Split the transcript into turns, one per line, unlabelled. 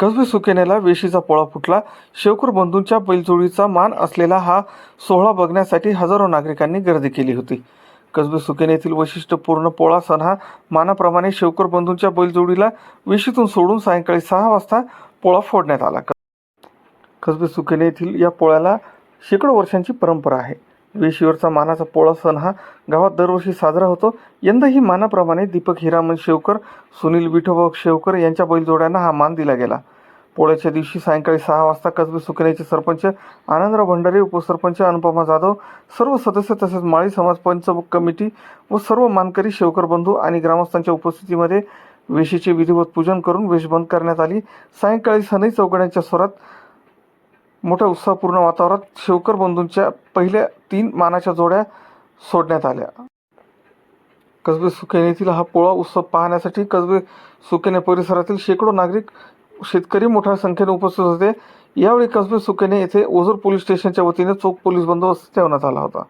कसबे सुकेनेला वेशीचा पोळा फुटला. शेवकर बंधूंच्या बैलजोडीचा मान असलेला हा सोहळा बघण्यासाठी हजारो नागरिकांनी गर्दी केली होती. कसबे सुकेनेतील येथील वैशिष्ट्यपूर्ण पोळा सण हा मानाप्रमाणे शेवकर बंधूंच्या बैलजोडीला वेशीतून सोडून सायंकाळी सहा वाजता पोळा फोडण्यात आला. कसबे सुकेने येथील या पोळ्याला शेकडो वर्षांची परंपरा आहे. वेशीवरचा मानाचा पोळा सण हा गावात दरवर्षी साजरा होतो. यंदाही मानाप्रमाणे दीपक हिरामन शेवकर सुनील विठोबा शेवकर यांच्या बैलजोड्यांना हा मान दिला गेला. पोळ्याच्या दिवशी सायंकाळी सहा वाजता कसबे सुकण्याचे सरपंच आनंदराव भंडारे उपसरपंच अनुपमा जाधव सर्व सदस्य तसेच माळी समाज पंच कमिटी व सर्व मानकरी शेवकर बंधू आणि ग्रामस्थांच्या उपस्थितीमध्ये वेशीचे विधिवत पूजन करून वेश बंद करण्यात आली. सायंकाळी सनई चौघड्यांच्या स्वरात मोठ्या उत्साहपूर्ण वातावरणात शेवकर बंधूंच्या पहिल्या तीन मानाच्या जोड्या सोडण्यात आल्या. कसबे सुकेने येथील हा पोळा उत्सव पाहण्यासाठी कसबे सुकेने परिसरातील शेकडो नागरिक शेतकरी मोठ्या संख्येने उपस्थित होते. यावेळी कसबे सुकेने येथे ओझर पोलीस स्टेशनच्या वतीने चोख पोलीस बंदोबस्त ठेवण्यात आला होता.